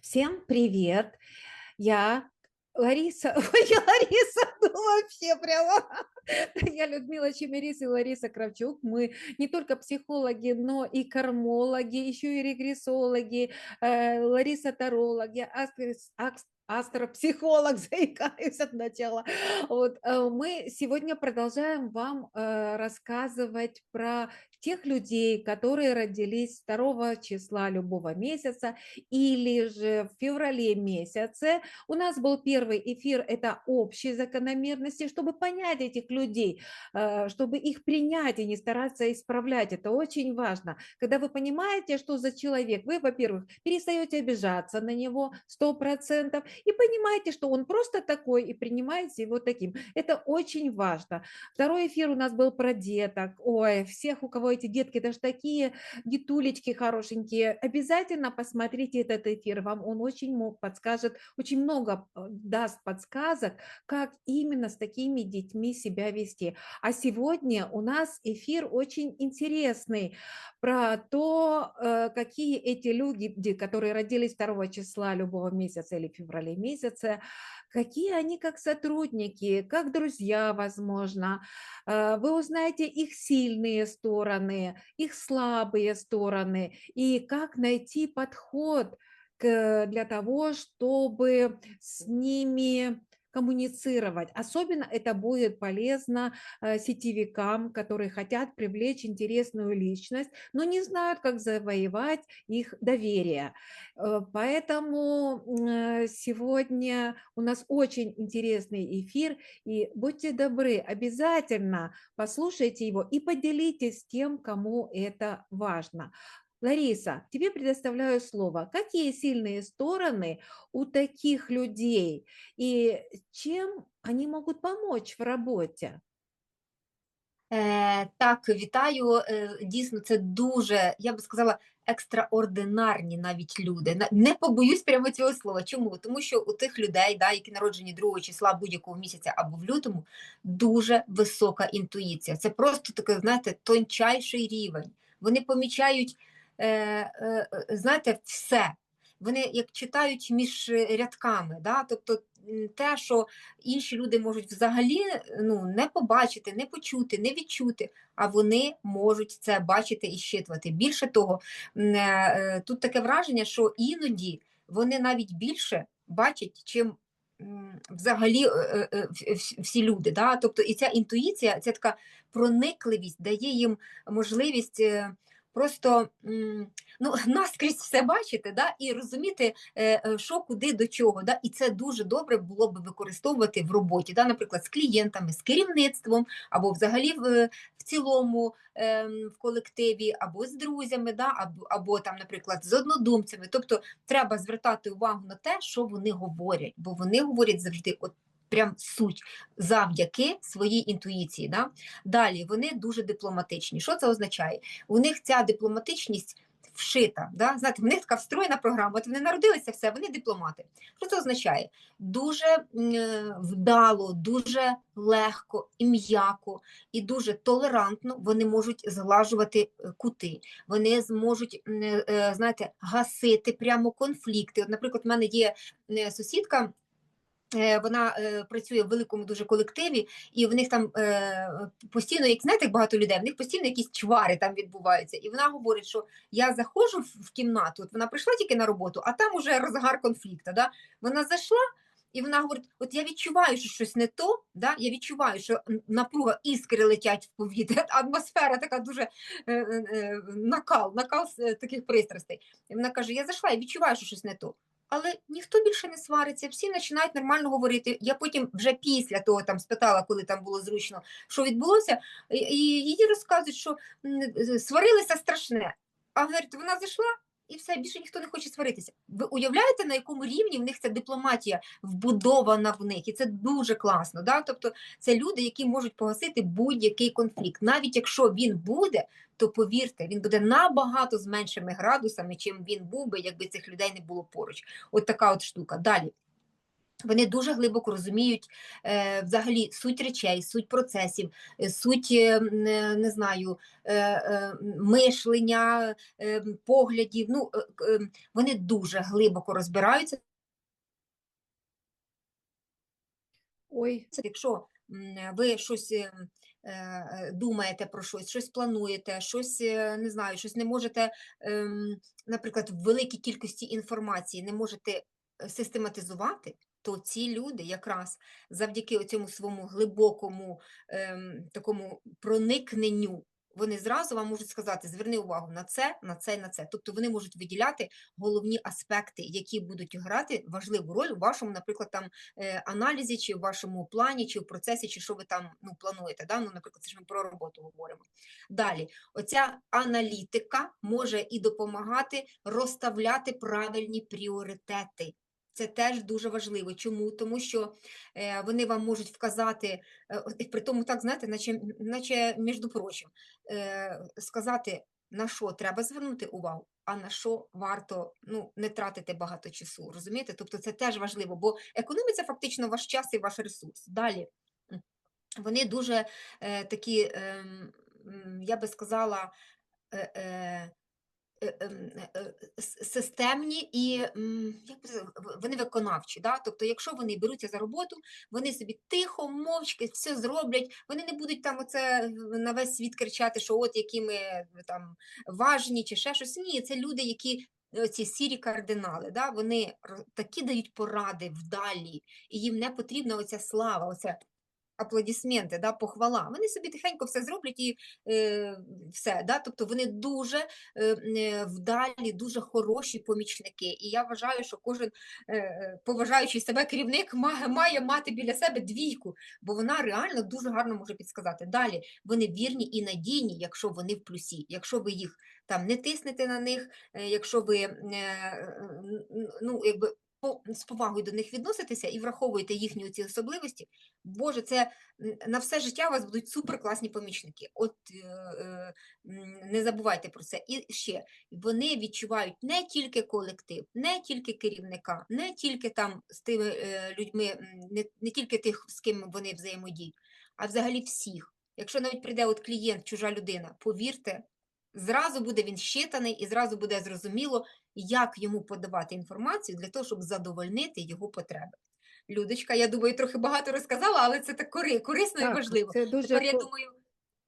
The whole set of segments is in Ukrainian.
Всем привет! Я Лариса, ой, я Лариса, ну вообще прямо, я Людмила Чемерис и Лариса Кравчук. Мы не только психологи, но и кормологи, еще и регрессологи, э, Лариса тарологи, астрис- акс- астропсихолог, заикаюсь от начала. Вот, э, мы сегодня продолжаем вам э, рассказывать про тех людей, которые родились 2 числа любого месяца или же в феврале месяце. У нас был первый эфир, это общие закономерности, чтобы понять этих людей, э, чтобы их принять и не стараться исправлять. Это очень важно. Когда вы понимаете, что за человек, вы, во-первых, перестаете обижаться на него 100% и понимаете, что он просто такой и принимаете его таким. Это очень важно. Второй эфир у нас был про деток. Ой, всех, у кого эти детки, даже такие детулечки хорошенькие, обязательно посмотрите этот эфир. Вам он очень подскажет, очень много э, даст подсказок, как именно с такими детьми себя вести. А сегодня у нас эфир очень интересный про то, э, какие эти люди, ди- которые родились 2 числа любого месяца или феврале месяце, какие они как сотрудники, как друзья, возможно. Э, Вы узнаете их сильные стороны, их слабые стороны и как найти подход для того, чтобы с ними коммуницировать. Особенно это будет полезно э, сетевикам, которые хотят привлечь интересную личность, но не знают, как завоевать их доверие. Э, Поэтому э, сегодня у нас очень интересный эфир, и будьте добры, обязательно послушайте его и поделитесь с тем, кому это важно. Лариса, тебе предоставляю слово. Какие сильные стороны у таких людей и чем они могут помочь в работе? Е, так, вітаю. Е, дійсно, це дуже, я би сказала, екстраординарні навіть люди. Не побоюсь прямо цього слова. Чому? Тому що у тих людей, да, які народжені 2 числа будь-якого місяця або в лютому, дуже висока інтуїція. Це просто таке, знаєте, тончайший рівень. Вони помічають, знаєте, все. Вони як читають між рядками, да? тобто те, що інші люди можуть взагалі ну, не побачити, не почути, не відчути, а вони можуть це бачити і щитувати. Більше того, е, е, тут таке враження, що іноді вони навіть більше бачать, чим взагалі е, е, е, всі люди. Да? Тобто, і ця інтуїція, ця така проникливість дає їм можливість. Просто ну, наскрізь все бачити да, і розуміти, е, е, що куди до чого. Да, І це дуже добре було б використовувати в роботі, да, наприклад, з клієнтами, з керівництвом, або взагалі в, в цілому ем, в колективі, або з друзями, да, або, або там, наприклад, з однодумцями. Тобто треба звертати увагу на те, що вони говорять, бо вони говорять завжди от. Прям суть завдяки своїй інтуїції. Да? Далі вони дуже дипломатичні. Що це означає? У них ця дипломатичність вшита. Да? Знаєте, в них така встроєна програма. От вони народилися, все, вони дипломати. Що це означає? Дуже е, вдало, дуже легко і м'яко, і дуже толерантно вони можуть зглажувати е, кути. Вони зможуть, е, знаєте, гасити прямо конфлікти. От, наприклад, в мене є сусідка. Е, Вона е, працює в великому дуже колективі, і в них там е, постійно, як знаєте, багато людей, в них постійно якісь чвари там відбуваються. І вона говорить, що я заходжу в, кімнату, от вона прийшла тільки на роботу, а там уже розгар конфлікту. Да? Вона зайшла. І вона говорить: от я відчуваю, що щось не то, да? я відчуваю, що напруга іскри летять в повітря, атмосфера така дуже е, е, накал, накал таких пристрастей. І вона каже: Я зайшла, я відчуваю, що щось не то. Але ніхто більше не свариться, всі починають нормально говорити. Я потім вже після того там спитала, коли там було зручно, що відбулося, і її розказують, що сварилися страшне. А говорить, вона зайшла і все, більше ніхто не хоче сваритися. Ви уявляєте, на якому рівні в них ця дипломатія вбудована в них, і це дуже класно. Да? Тобто це люди, які можуть погасити будь-який конфлікт. Навіть якщо він буде, то повірте, він буде набагато з меншими градусами, чим він був би, якби цих людей не було поруч. От така от штука. Далі. Вони дуже глибоко розуміють е, взагалі суть речей, суть процесів, е, суть е, е, не знаю, е, е, мишлення, е, поглядів. Ну, е, е, вони дуже глибоко розбираються. Ой, Якщо ви щось думаєте про щось, щось плануєте, щось не знаю, щось не можете, ем, наприклад, в великій кількості інформації не можете систематизувати, то ці люди якраз завдяки цьому своєму глибокому ем, такому проникненню. Вони зразу вам можуть сказати, зверни увагу на це, на це на це. Тобто вони можуть виділяти головні аспекти, які будуть грати важливу роль у вашому, наприклад, там е, аналізі, чи в вашому плані, чи в процесі, чи що ви там ну, плануєте. Да? Ну, наприклад, це ж ми про роботу говоримо. Далі, оця аналітика може і допомагати розставляти правильні пріоритети. Це теж дуже важливо. Чому? Тому що е, вони вам можуть вказати, е, при тому, так, знаєте, наче, наче між прочим, е, сказати, на що треба звернути увагу, а на що варто ну, не тратити багато часу. Розумієте? Тобто це теж важливо, бо економиться фактично ваш час і ваш ресурс. Далі вони дуже е, такі, м, я би сказала, е, е, е, е, е, системні і як вони виконавчі. Да? Тобто, якщо вони беруться за роботу, вони собі тихо, мовчки все зроблять, вони не будуть там оце на весь світ кричати, що от які ми е, там важні чи ще щось. Ні, це люди, які. Ці сірі кардинали, да, вони такі дають поради вдалі, і їм не потрібна оця слава, оця аплодисменти, да, похвала. Вони собі тихенько все зроблять і е, все. Да? Тобто вони дуже е, вдалі, дуже хороші помічники. І я вважаю, що кожен е, е, поважаючий себе керівник має, має мати біля себе двійку, бо вона реально дуже гарно може підсказати. Далі вони вірні і надійні, якщо вони в плюсі, якщо ви їх там не тиснете на них, е, якщо ви е, е, ну, якби. З повагою до них відноситеся і враховуєте їхні ці особливості, Боже, це на все життя у вас будуть суперкласні помічники. От е, е, не забувайте про це. І ще вони відчувають не тільки колектив, не тільки керівника, не тільки там з тими е, людьми, не, не тільки тих, з ким вони взаємодіють, а взагалі всіх. Якщо навіть прийде от клієнт, чужа людина, повірте, зразу буде він щитаний і зразу буде зрозуміло, як йому подавати інформацію для того, щоб задовольнити його потреби. Людочка, я думаю, трохи багато розказала, але це так кори- корисно і важливо. це дуже Тепер я думаю,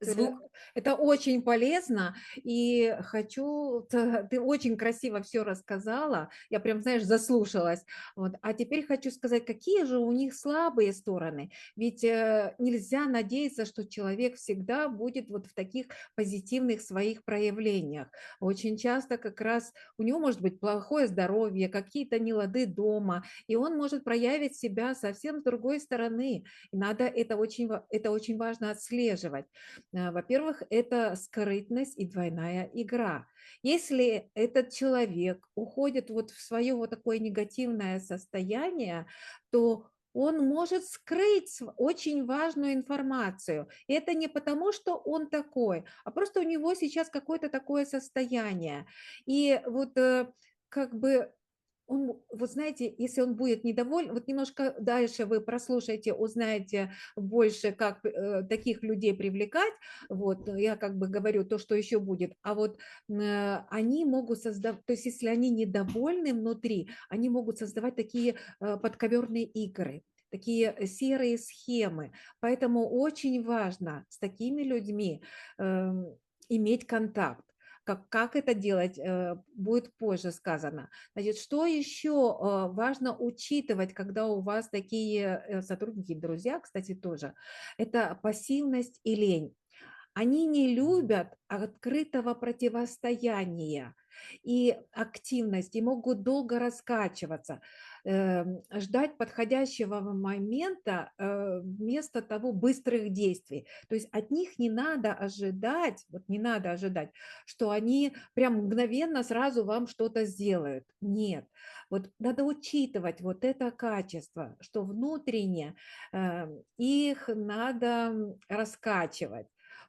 звук. Это очень полезно, и хочу, ты очень красиво все рассказала, я прям, знаешь, заслушалась. Вот. А теперь хочу сказать, какие же у них слабые стороны. Ведь э, нельзя надеяться, что человек всегда будет вот в таких позитивных своих проявлениях. Очень часто как раз у него может быть плохое здоровье, какие-то нелады дома, и он может проявить себя совсем с другой стороны. И надо это очень, это очень важно отслеживать. А, Во-первых, это скрытность и двойная игра. Если этот человек уходит вот в свое вот такое негативное состояние, то он может скрыть очень важную информацию. И это не потому, что он такой, а просто у него сейчас какое-то такое состояние. И вот э, как бы он, вот знаете, если он будет недоволен, вот немножко дальше вы прослушаете, узнаете больше, как э, таких людей привлекать, вот, э, я как бы говорю то, что еще будет, а вот э, они могут создавать, то есть если они недовольны внутри, они могут создавать такие э, подковерные игры, такие э, серые схемы. Поэтому очень важно с такими людьми эм, иметь контакт. Как, как это делать, э, будет позже сказано. Значит, что еще э, важно учитывать, когда у вас такие э, сотрудники, друзья, кстати, тоже, это пассивность и лень. Они не любят открытого противостояния и активности, могут долго раскачиваться, эм, ждать подходящего момента э, вместо того быстрых действий. То есть от них не надо ожидать, вот не надо ожидать, что они прям мгновенно сразу вам что-то сделают. Нет. Вот надо учитывать вот это качество, что внутренне э, их надо раскачивать.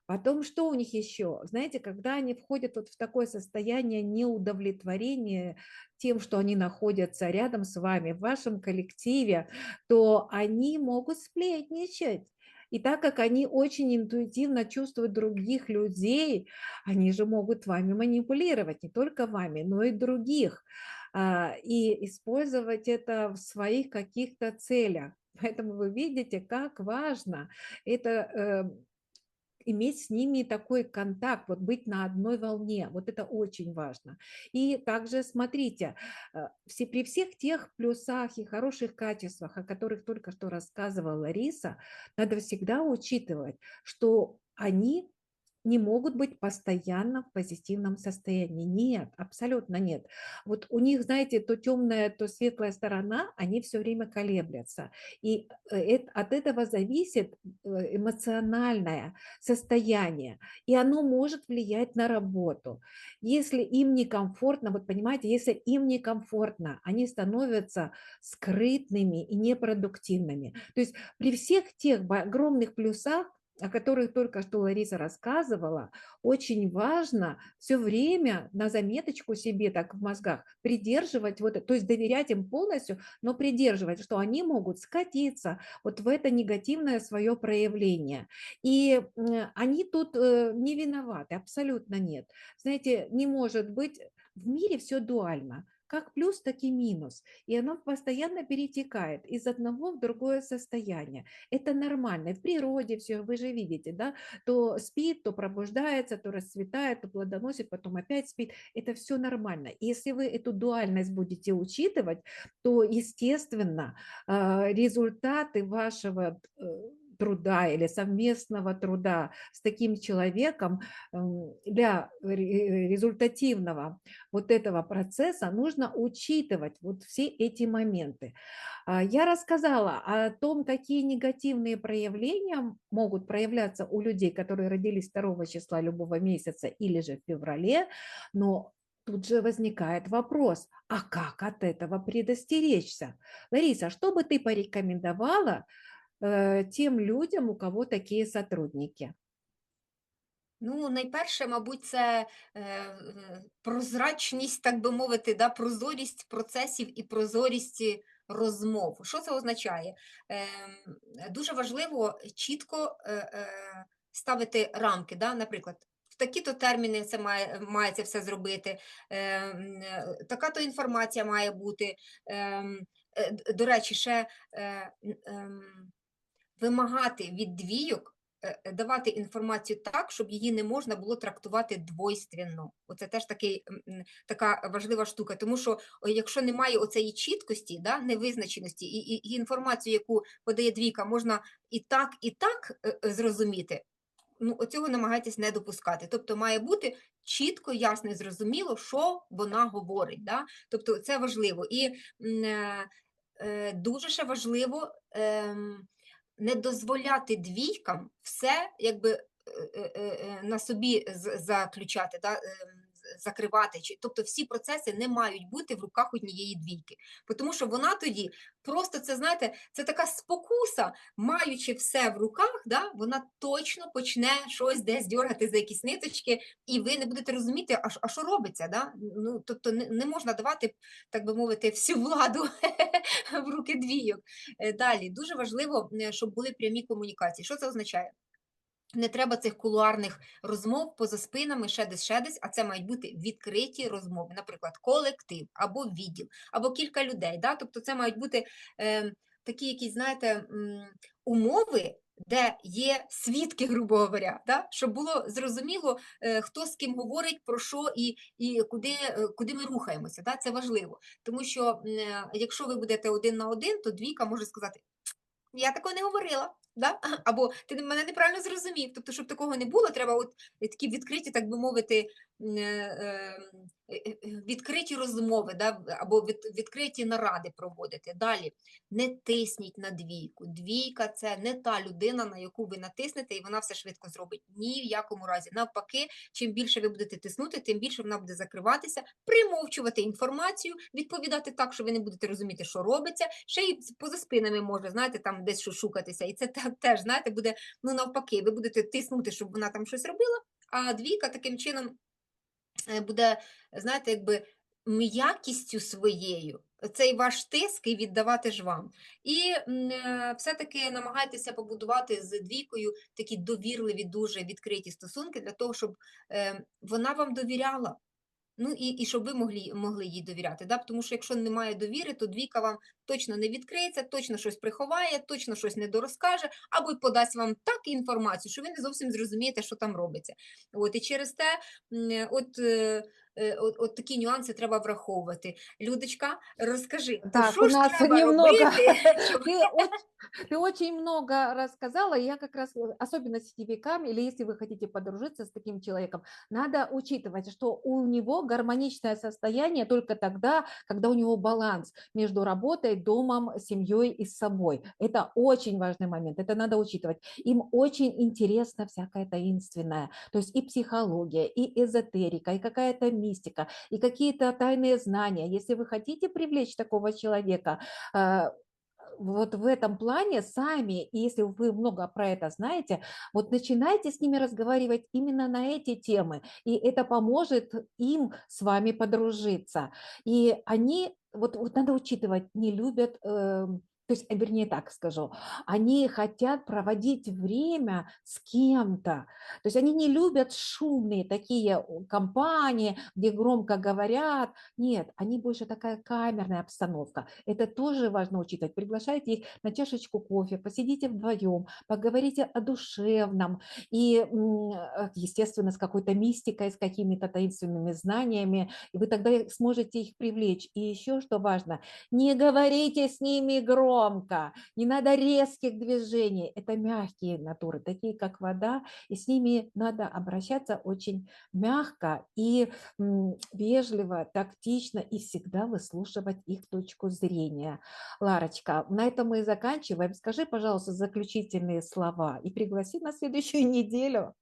Потом что у них еще? Знаете, когда они входят вот в такое состояние неудовлетворения тем, что они находятся рядом с вами, в вашем коллективе, то они могут сплетничать. И так как они очень интуитивно чувствуют других людей, они же могут вами манипулировать, не только вами, но и других, а, и использовать это в своих каких-то целях. Поэтому вы видите, как важно это э, иметь с ними такой контакт, вот быть на одной волне, вот это очень важно. И также смотрите, э, все, при всех тех плюсах и хороших качествах, о которых только что рассказывала Лариса, надо всегда учитывать, что они не могут быть постоянно в позитивном состоянии. Нет, абсолютно нет. Вот у них, знаете, то темная, то светлая сторона, они все время колеблятся. И э, от этого зависит э, эмоциональное состояние. И оно может влиять на работу. Если им некомфортно, вот понимаете, если им некомфортно, они становятся скрытными и непродуктивными. То есть при всех тех огромных плюсах, о которых только что Лариса рассказывала, очень важно все время на заметочку себе так в мозгах придерживать, вот, то есть доверять им полностью, но придерживать, что они могут скатиться вот в это негативное свое проявление. И они тут э, не виноваты, абсолютно нет. Знаете, не может быть, в мире все дуально как плюс, так и минус. И оно постоянно перетекает из одного в другое состояние. Это нормально. В природе все, вы же видите, да, то спит, то пробуждается, то расцветает, то плодоносит, потом опять спит. Это все нормально. И если вы эту дуальность будете учитывать, то, естественно, а, результаты вашего э, труда или совместного труда с таким человеком для результативного вот этого процесса нужно учитывать вот все эти моменты. А, я рассказала о том, какие негативные проявления могут проявляться у людей, которые родились 2 числа любого месяца или же в феврале, но тут же возникает вопрос, а как от этого предостеречься? Лариса, что бы ты порекомендовала Э, тем людям, у кого такі сотрудники? Ну, найперше, мабуть, це е, прозрачність, так би мовити, да, прозорість процесів і прозорість розмов. Що це означає? Е, Дуже важливо чітко е, е, ставити рамки. Да? Наприклад, такі-то терміни це має має це все зробити, е, е, така то інформація має бути. Е, е, До речі, ще. Е, е, вимагати від двійок е, е, давати інформацію так, щоб її не можна було трактувати двойственно. Оце теж такий, така важлива штука, тому що якщо немає оцеї чіткості, да, невизначеності, і, і, і інформацію, яку подає двійка, можна і так, і так е, зрозуміти. Ну, оцього намагайтесь не допускати. Тобто має бути чітко, ясно і зрозуміло, що вона говорить. Да? Тобто це важливо. І е, е, дуже ще важливо. Е, не дозволяти двійкам все якби е, е, е, на собі заключати, да, закривати. Тобто всі процеси не мають бути в руках однієї двійки. Тому що вона тоді просто це, знаєте, це така спокуса, маючи все в руках, да, вона точно почне щось десь дергати за якісь ниточки, і ви не будете розуміти, а, а що робиться. Да? Ну, Тобто не, не можна давати, так би мовити, всю владу в руки двійок. Далі дуже важливо, щоб були прямі комунікації. Що це означає? Не треба цих кулуарних розмов поза спинами, ще десь, ще десь, а це мають бути відкриті розмови, наприклад, колектив або відділ, або кілька людей. Да? Тобто це мають бути е, такі якісь, знаєте, умови, де є свідки, грубо говоря, да? щоб було зрозуміло, е, хто з ким говорить, про що і і куди е, куди ми рухаємося. Да? Це важливо. Тому що е, якщо ви будете один на один, то двійка може сказати: Я такого не говорила. Да? Або ти мене неправильно зрозумів. Тобто, щоб такого не було, треба от такі відкриті, так би мовити, Е, е, е, відкриті розмови, да, або відкриті наради проводити. Далі не тисніть на двійку. Двійка це не та людина, на яку ви натиснете, і вона все швидко зробить. Ні в якому разі. Навпаки, чим більше ви будете тиснути, тим більше вона буде закриватися, примовчувати інформацію, відповідати так, що ви не будете розуміти, що робиться. Ще й поза спинами може, знаєте, там десь шукатися. І це теж, знаєте, буде ну навпаки, ви будете тиснути, щоб вона там щось робила, а двійка таким чином е, буде, знаєте, якби м'якістю своєю цей ваш тиск і віддавати ж вам. І е, все-таки намагайтеся побудувати з двійкою такі довірливі, дуже відкриті стосунки для того, щоб е, вона вам довіряла. Ну і і щоб ви могли могли їй довіряти. Да? Тому що якщо немає довіри, то двійка вам точно не відкриється, точно щось приховає, точно щось не дорозкаже, або й подасть вам так інформацію, що ви не зовсім зрозумієте, що там робиться. От І через те, от е, от, от такі нюанси треба враховувати. Людочка, розкажи, так, що у ж нас треба немного... робити? Ты, очень много рассказала, я как раз, э, особенно сетевикам, или если вы хотите подружиться с таким человеком, надо учитывать, что у него гармоничное состояние только тогда, когда у него баланс между работой, домом, семьей и собой. Это очень важный момент, это надо учитывать. Им очень интересно всякое таинственное, то есть и психология, и эзотерика, и какая-то мистика и какие-то тайные знания. Если вы хотите привлечь такого человека, э, вот в этом плане сами, и если вы много про это знаете, вот начинайте с ними разговаривать именно на эти темы, и это поможет им с вами подружиться. И они, вот, вот надо учитывать, не любят э, то есть, вернее так скажу, они хотят проводить время с кем-то. То есть они не любят шумные такие компании, где громко говорят. Нет, они больше такая камерная обстановка. Это тоже важно учитывать. Приглашайте их на чашечку кофе, посидите вдвоем, поговорите о душевном. И, э, естественно, с какой-то мистикой, с какими-то таинственными знаниями. И вы тогда сможете их привлечь. И еще что важно, не говорите с ними громко громко, не надо резких движений. Это мягкие натуры, такие как вода, и с ними надо обращаться очень мягко и вежливо, тактично и всегда выслушивать их точку зрения. Ларочка, на этом мы и заканчиваем. Скажи, пожалуйста, заключительные слова и пригласи на следующую неделю.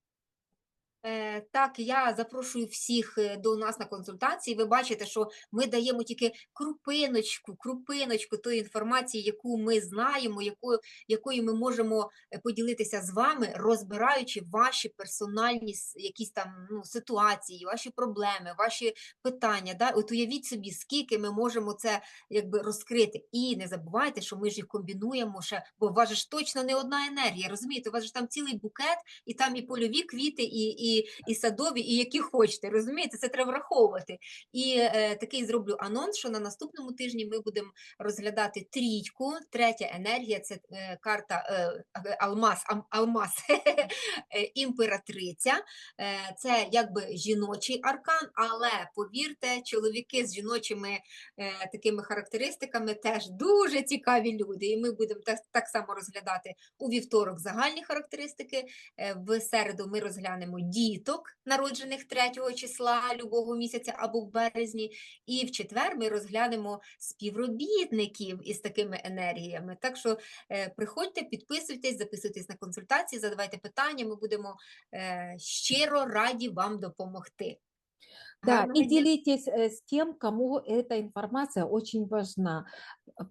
Е, так, я запрошую всіх е, до нас на консультації. Ви бачите, що ми даємо тільки крупиночку, крупиночку тої інформації, яку ми знаємо, якою якою ми можемо е, поділитися з вами, розбираючи ваші персональні якісь там ну, ситуації, ваші проблеми, ваші питання. Да? От уявіть собі, скільки ми можемо це якби розкрити. І не забувайте, що ми ж їх комбінуємо ще, бо у вас ж точно не одна енергія. Розумієте, у вас ж там цілий букет, і там і польові квіти, і і, і садові, і які хочете. Розумієте, це треба враховувати. І е, такий зроблю анонс, що на наступному тижні ми будемо розглядати трійку. Третя енергія це е, карта е, Алмаз, Алмаз е, імператриця. Е, це якби жіночий аркан, але повірте, чоловіки з жіночими е, такими характеристиками теж дуже цікаві люди. І ми будемо так, так само розглядати у вівторок загальні характеристики. Е, в середу ми розглянемо діток, народжених 3 числа любого місяця або в березні. І в четвер ми розглянемо співробітників із такими енергіями. Так що е, приходьте, підписуйтесь, записуйтесь на консультації, задавайте питання, ми будемо е, щиро раді вам допомогти. Да, и делитесь э, с тем, кому эта информация очень важна.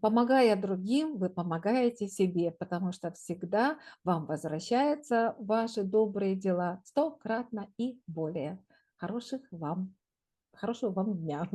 Помогая другим, вы помогаете себе, потому что всегда вам возвращаются ваши добрые дела стократно и более. Хороших вам, хорошего вам дня.